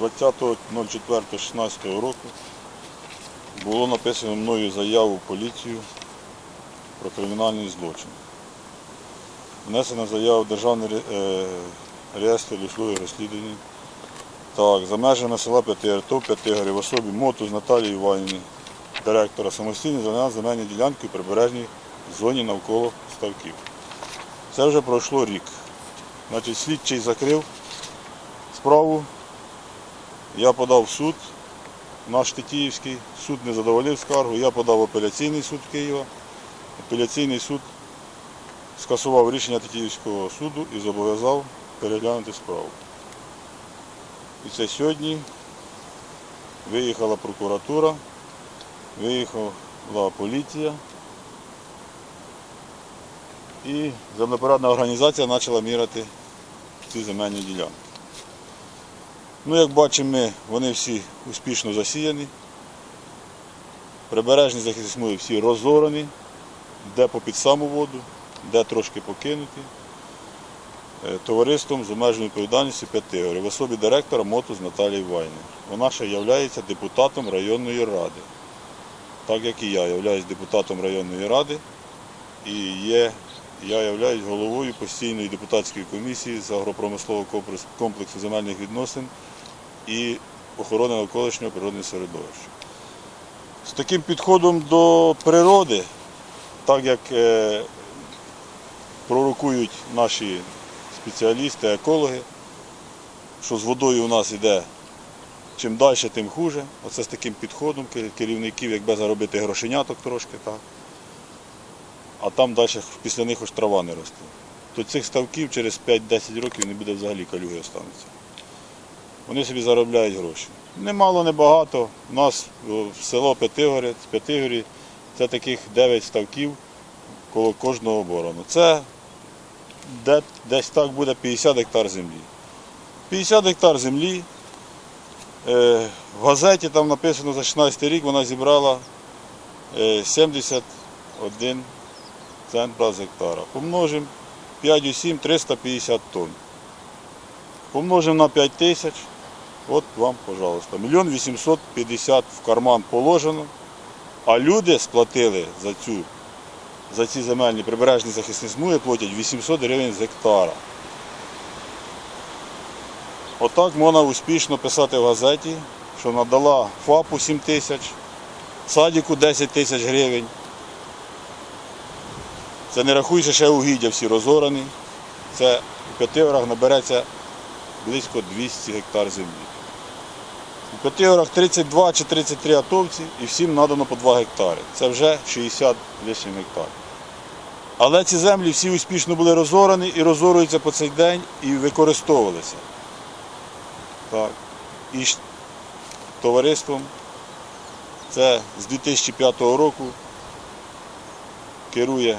20.04.16 року було написано мною заяву в поліцію про кримінальний злочин. Внесена заява в Державний е, реєстр досудових розслідувань. Так, за межами села П'ятиартов, П'ятигорі в особі Мотуз Наталії Іванівни, директора самостійно зайняв земельні ділянки у прибережній зоні навколо ставків. Це вже пройшло рік. Значить, слідчий закрив справу. Я подав в суд, наш Тетіївський, суд не задоволив скаргу, я подав в апеляційний суд Києва. Апеляційний суд скасував рішення Тетіївського суду і зобов'язав переглянути справу. І це сьогодні виїхала прокуратура, виїхала поліція і землепорядна організація почала міряти ці земельні ділянки. Ну, як бачимо, вони всі успішно засіяні. Прибережні захисні всі розорані, де попід саму воду, де трошки покинуті. Е, Товариством з обмеженою відповідальністю П'ятигори в особі директора МОТУЗ Наталії Вайни. Вона ще є депутатом районної ради. Так як і я являюсь депутатом районної ради і є, я являюсь головою постійної депутатської комісії з агропромислового комплексу земельних відносин і охорони навколишнього природного середовища. З таким підходом до природи, так як е, пророкують наші спеціалісти, екологи, що з водою у нас йде чим далі, тим хуже. Оце з таким підходом керівників, якби заробити грошеняток трошки, так. А там далі після них аж трава не росте. То цих ставків через 5-10 років не буде взагалі калюги останеться. Вони собі заробляють гроші. Немало, не багато. У нас в село П'ятигорі, П'ятигорі це таких 9 ставків коло кожного оборону. Це де- десь так буде 50 гектар землі. 50 гектар землі. Е, в газеті там написано за 16 рік вона зібрала е, 71 цент з гектара. Помножимо 5,7 350 тонн. Помножимо на 5 тисяч. От вам, пожалуйста, мільйон 850 в карман положено, а люди сплатили за цю за ці земельні прибережні захисні смуги платять 800 гривень з гектара. Отак можна успішно писати в газеті, що надала ФАПу 7 тисяч, садіку 10 тисяч гривень. Це не рахуючи ще угіддя всі розорані. Це у П'ятигорах набереться близько 200 гектар землі. У П'ятигорах 32 чи 33 атовці і всім надано по 2 гектари. Це вже 60 лишнім гектар. Але ці землі всі успішно були розорані і розоруються по цей день і використовувалися. Так. І товариством це з 2005 року керує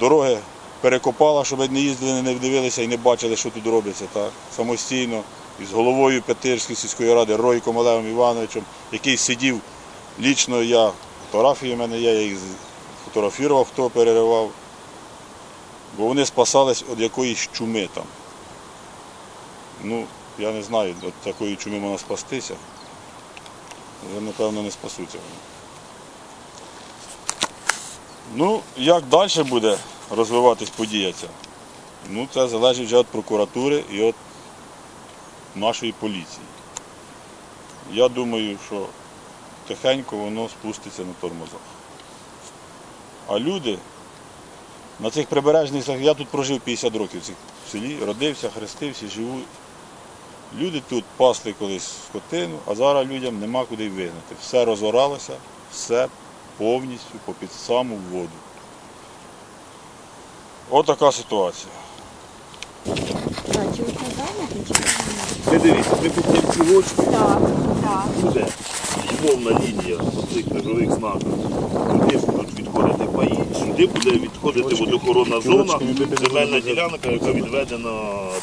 дороги, перекопала, щоб не їздили, не дивилися і не бачили, що тут робиться. Так. Самостійно із головою П'ятирської сільської ради Ройком Олегом Івановичем, який сидів лічно я, фотографії в мене є, я їх фотографував, хто переривав. Бо вони спасались від якоїсь чуми там. Ну, я не знаю, від такої чуми можна спастися. Але, напевно, не спасуться. Ну, як далі буде розвиватись подія ця? Ну, це залежить вже від прокуратури і від нашої поліції. Я думаю, що тихенько воно спуститься на тормозах. А люди на цих прибережних зах- я тут прожив 50 років в селі, родився, хрестився, живу. Люди тут пасли колись скотину, а зараз людям нема куди вигнати. Все розоралося, все повністю попід саму воду. Отака ситуація. Ні? Дивіться, ми під цим Так, так. буде повна лінія цих межових знаків. Туди будуть відходити паї, сюди буде відходити водохоронна зона, земельна ділянка, яка відведена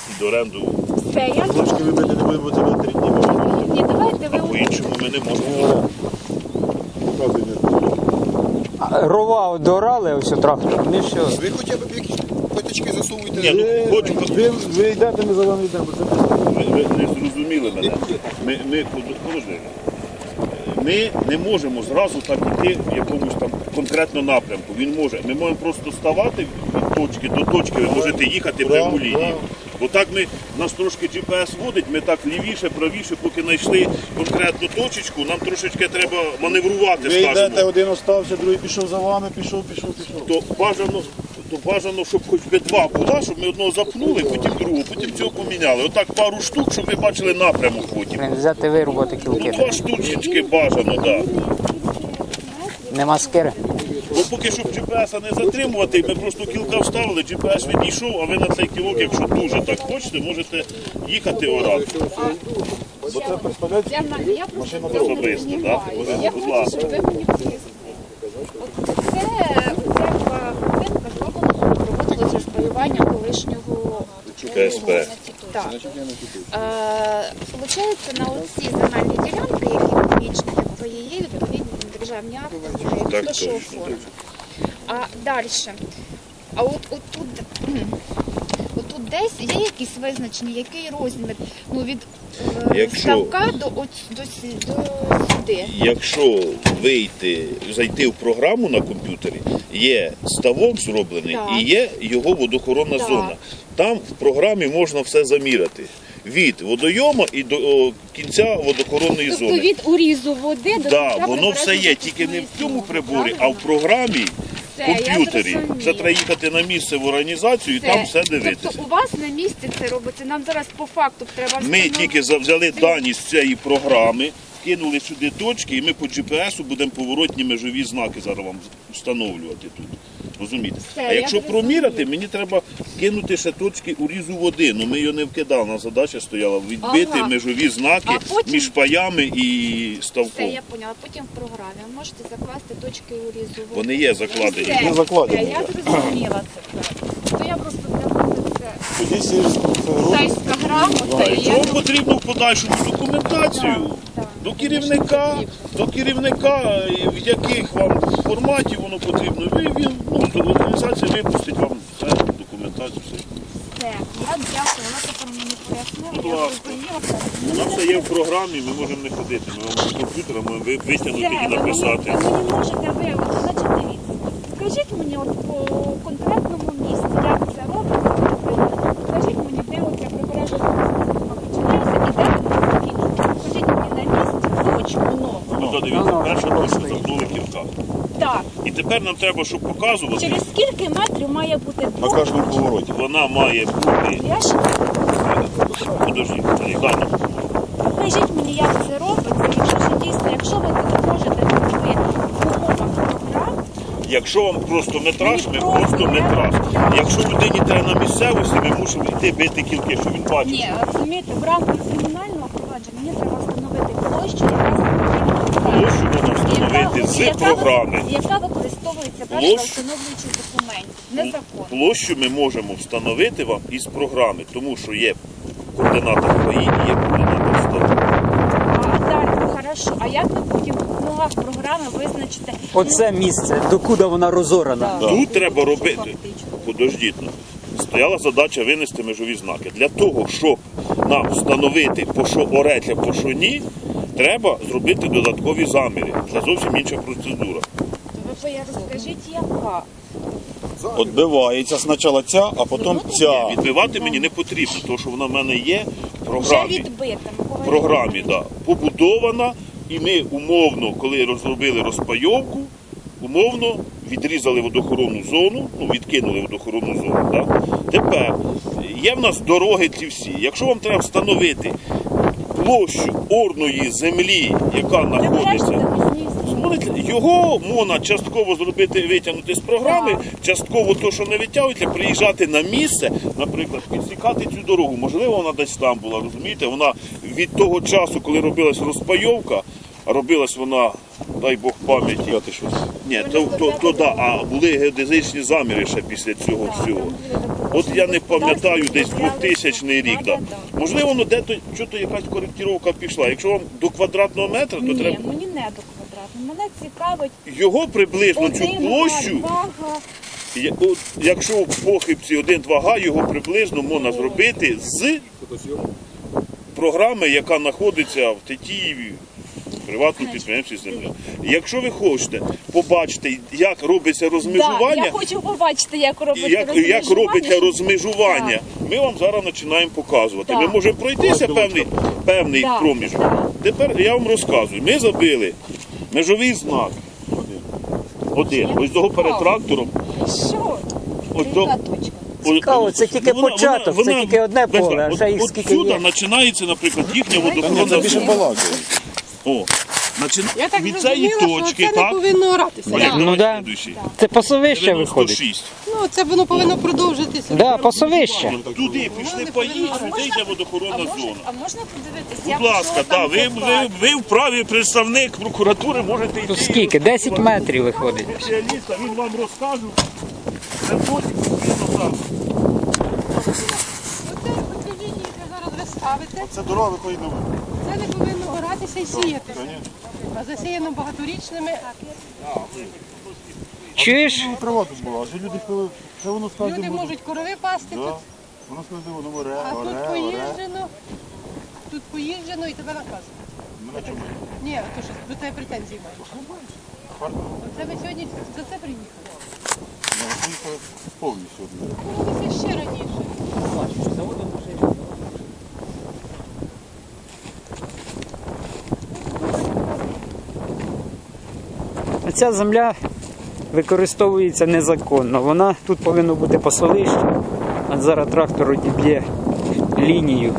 під оренду. Все, я Точки вибити не будемо, бо це на три дні. Ні, давайте А ви по-іншому ми не можемо. Рова дорали ось трактор, не все. Ви хоча б якісь хоч точки засовуєте. Ні, ну хочу, Ви, ви йдете, ми за вами йдемо. ви, ви не зрозуміли мене. Ми, ми, подожди. ми не можемо зразу так іти в якомусь там конкретно напрямку. Він може. Ми можемо просто ставати від точки до точки, ви можете їхати пряму лінію. Бо так ми нас трошки GPS водить, ми так лівіше, правіше, поки знайшли конкретну точечку, нам трошечки треба маневрувати, Ви йдете, один остався, другий пішов за вами, пішов, пішов, пішов. То бажано, то бажано, щоб хоч би два була, щоб ми одного запнули, потім другого, потім цього поміняли. Отак пару штук, щоб ви бачили напрямок потім. Взяти вирубати Ну, два штучечки бажано, так. Да. Нема скири. Бо поки щоб GPS не затримувати, ми просто кілка вставили, GPS відійшов, а ви на цей кілок, якщо дуже так хочете, можете їхати орати. Бо це представляєте? Я, на- я просто Машина не да? Я хочу, щоб ви мені пояснили. Це треба будинка зроблено, проводилось розпаювання колишнього КСП. Так. Е, Получається, на оці земельні ділянки, які якби є відповідні державні акти, Так хто що точно, оформив. А далі. А от отут, отут десь є якісь визначення, який розмір ну, від е, Якщо- ставка до, от, до, сі- до сюди. Якщо вийти, зайти в програму на комп'ютері, є ставок зроблений Так. і є його водохоронна Так. зона. Там в програмі можна все заміряти. Від водойому і до о, кінця водохоронної Тобто зони. від урізу води до Да, кінця воно все є, тільки не в цьому приборі, а в програмі, Все, я комп'ютері. зрозуміла. Це треба їхати на місце в організацію і Це- там все дивитися. Тобто у вас на місці це робиться. Нам зараз по факту треба Ми встановити. тільки за- взяли дані з цієї програми, кинули сюди точки, і ми по GPS будемо поворотні межові знаки зараз вам встановлювати тут. Розумієте? Все, а я якщо зрозуміла. проміряти, мені треба кинути ще точки урізу води. Ну ми його не вкидали. На задача стояла відбити Ага. межові знаки А потім- між паями і Все, ставком. я поняла. Потім в програмі ви можете закласти точки урізу. води. Вони є закладені. Все, Є закладені, все, Я зрозуміла це. все. То я просто для це вам потрібно в подальшому документацію до керівника, до керівника, в яких вам форматі воно потрібно, ви він ну, організація випустить вам все, документацію. Все. Все, я дякую. Вона тепер мені пояснила. Я зрозуміла все. Воно все є в програмі, ми можемо не ходити. Ми вам з комп'ютера можемо витягнути і написати. ви мені можете виявити, значить дивіться. Скажіть мені от по конкретному місці, як це робиться, скажіть мені, де оця прибережна смуга починається і де вона закінчується. Скажіть мені на місці точку нову. Ну, то дивіться, перша точка запнули кілька. Так, І тепер нам треба, щоб показувати, через скільки метрів має бути на двох кожному повороті. вона має бути. Подожди, Дано. Покажіть мені, як це робиться, якщо ж дійсно, якщо ви не можете робити в умовах Якщо вам просто метраж, ми просто метраж. Якщо людині треба на місцевості, ми мусимо йти бити кілки, щоб він бачив. Ні, розумієте, в рамках кримінального провадження мені треба встановити площу, яка Площу можна встановити з програми. яка використовується Площу? встановлюючих документів. Незаконно. Площу ми можемо встановити вам із програми, тому що є координата ПАІ і є координата ставки. А далі, хорошо. А як ви потім в ногах програми визначите? Оце місце, докуди вона розорана. Тут треба робити. Подождіть. ну. Стояла задача винести межові знаки. Для того, щоб нам встановити, по що оретля, по що ні, треба зробити додаткові заміри. Це зовсім інша процедура. Яка? Отбивається спочатку ця, а потім ця. Відбивати мені не потрібно, тому що вона в мене є в Вже програмі. відбита. В програмі, да, побудована, і ми умовно, коли розробили розпайовку, умовно відрізали водохоронну зону, ну відкинули водохоронну зону. Да? Тепер є в нас дороги ці всі. Якщо вам треба встановити площу орної землі, яка знаходиться. Смотрите, Його можна частково зробити, витягнути з програми, частково то, що не витягуєте, приїжджати на місце, наприклад, підсікати цю дорогу. Можливо, вона десь там була, розумієте? Вона від того часу, коли робилась розпайовка, а робилась вона, дай Бог пам'яті. Щось. Ні, то, то, то да, а були геодезичні заміри ще після цього всього. От я не пам'ятаю, десь 2000 рік. Да. Можливо, ну де то якась коректировка пішла. Якщо вам до квадратного метра, то Ні, треба мені не до. Мене цікавить його приблизно цю один площу. Я- от Якщо в похибці 1-2 га, його приблизно можна зробити з програми, яка знаходиться в Тетіїві, приватному підприємстві земля. Якщо ви хочете побачити, як робиться Да, розмежування, я хочу побачити, як робиться як, як розмежування, робиться щоб- розмежування, ми вам зараз починаємо показувати. Так. Ми можемо пройтися певний, певний Так, проміжок. Тепер я вам розказую. Ми забили межовий знак. Один. Ось того перед трактором. Що? Ось до. Цікаво, це тільки початок, це тільки одне поле, а ще їх скільки Отсюди є. починається, наприклад, їхня більше зона. балакає. О, Я так від цієї зрозуміла, точки, що це не так? повинно оратися. Олег, Ну давай да. слідуючий. Це пасовище виходить. 96. Ну, це воно повинно продовжитися. Да, пасовище. Туди пішли паї, сюди йде водохоронна А, зона. а можна подивитися? Будь ласка, да, ви, ви, ви вправі представник прокуратури можете йти. Скільки? 10 метрів виходить. Спеціаліста, він вам розкаже. Це потім відповідно. Оце, зараз ви ставите, Це дорога виходить на вулицю. це не повинно оратися і сіятися. Конечно. А засіяно багаторічними. Чуєш? Ну, трава тут була, вже люди пили, це воно скаже. Люди можуть корови пасти Да. тут, Воно скаже, воно оре, а тут оре, оре. поїжджено, тут поїжджено і тебе наказують. Мене чому? Ні, то що до тебе претензії мають. Оце ви сьогодні за це приїхали. Поїхав повністю. Робиться ще раніше. Ця земля використовується незаконно. Вона тут повинно бути пасовище. А зараз трактор одіб'є лінію,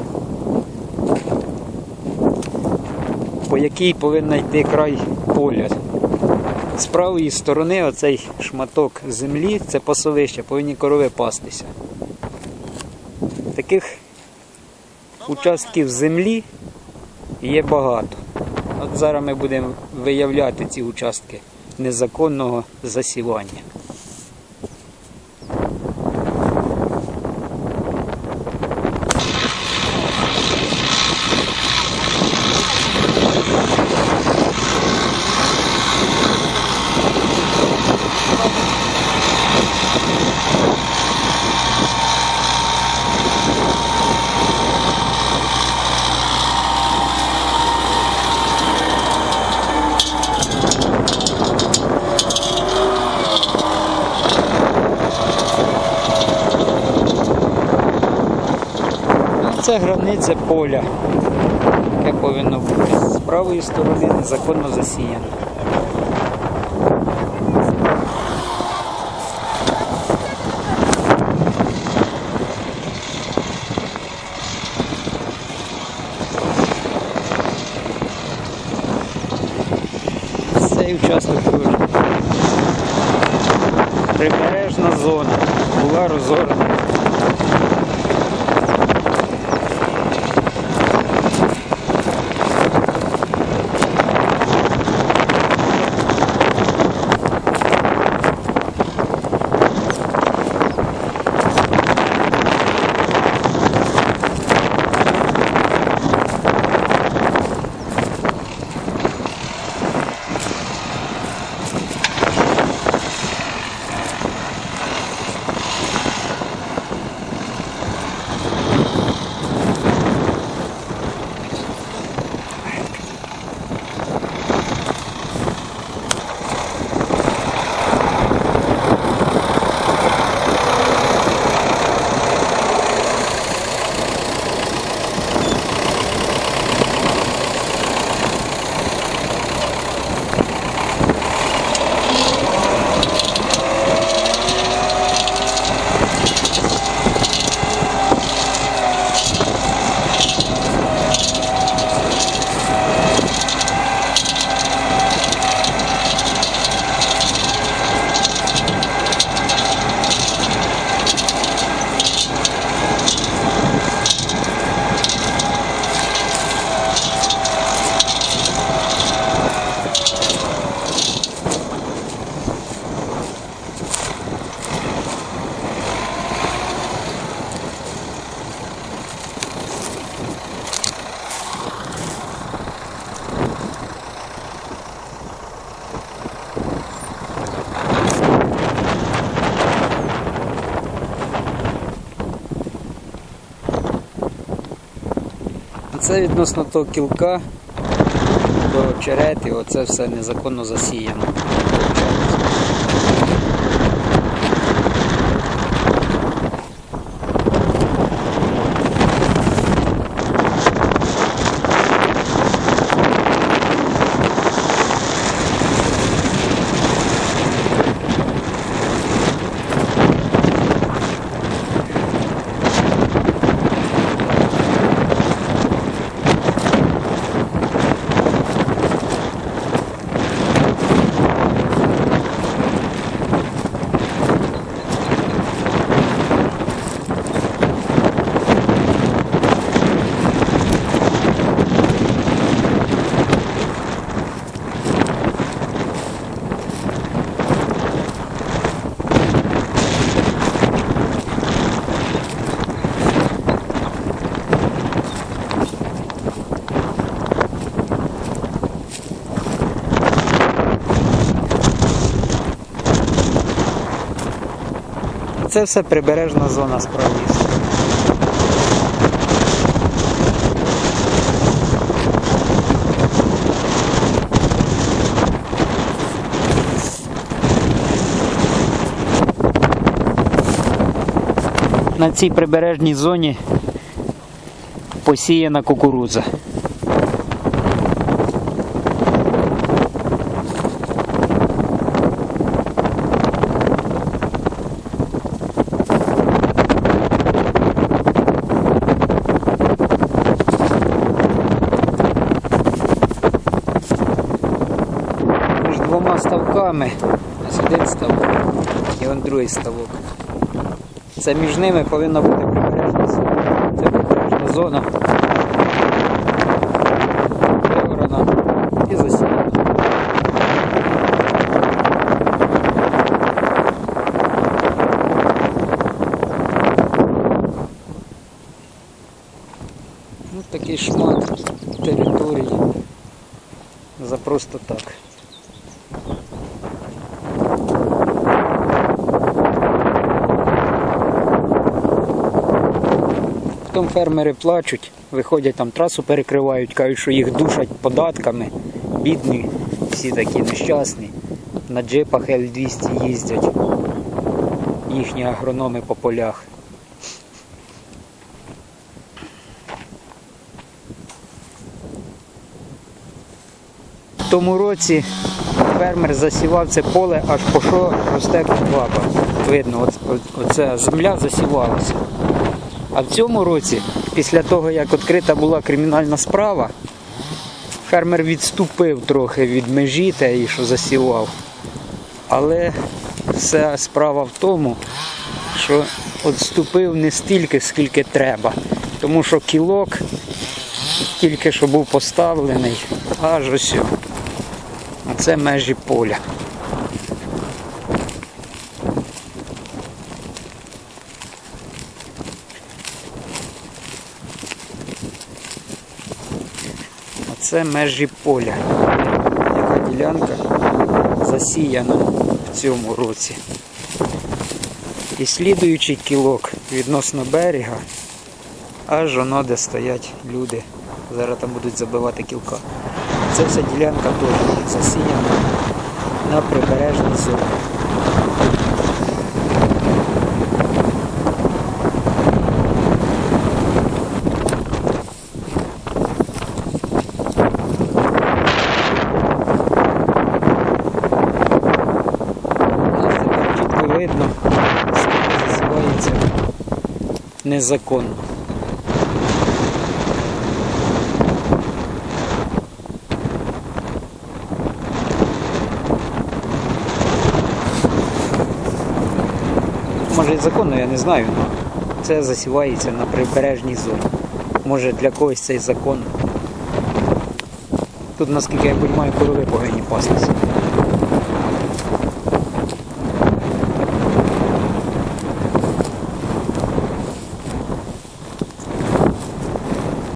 по якій повинна йти край поля. З правої сторони оцей шматок землі це пасовище, повинні корови пастися. Таких участків землі є багато. От зараз ми будемо виявляти ці участки незаконного засівання. Це границя поля, яке повинно бути. З правої сторони незаконно засіяно. Цей участок теж. Прибережна зона була розорена. Це відносно того кілка до очерети, оце все незаконно засіяно. Це все прибережна зона справді. На цій прибережній зоні посіяна кукурудза. між двома ставками. Ось один ставок і он другий ставок. Це між ними повинна бути прибережна зона. Це прибережна зона. Вигорана і засіяна. Ну, такий шмат території за просто так. Потім фермери плачуть, виходять там трасу перекривають, кажуть, що їх душать податками. Бідні, всі такі нещасні. На джипах L200 їздять. Їхні агрономи по полях. В тому році фермер засівав це поле, аж по що росте кваба. Видно, оця земля засівалася. А в цьому році, після того, як відкрита була кримінальна справа, фермер відступив трохи від межі тієї, що засівав. Але вся справа в тому, що відступив не стільки, скільки треба. Тому що кілок тільки що був поставлений, аж ось. Це межі поля. Оце межі поля. Яка ділянка засіяна в цьому році. І слідуючий кілок відносно берега, аж воно, де стоять люди. Зараз там будуть забивати кілка. Це вся ділянка теж засіяна на прибережній зоні. Видно, скільки засівається незаконно. Може і законно, я не знаю, але це засівається на прибережній зоні. Може для когось цей закон. Тут, наскільки я розумію, корови повинні пастися.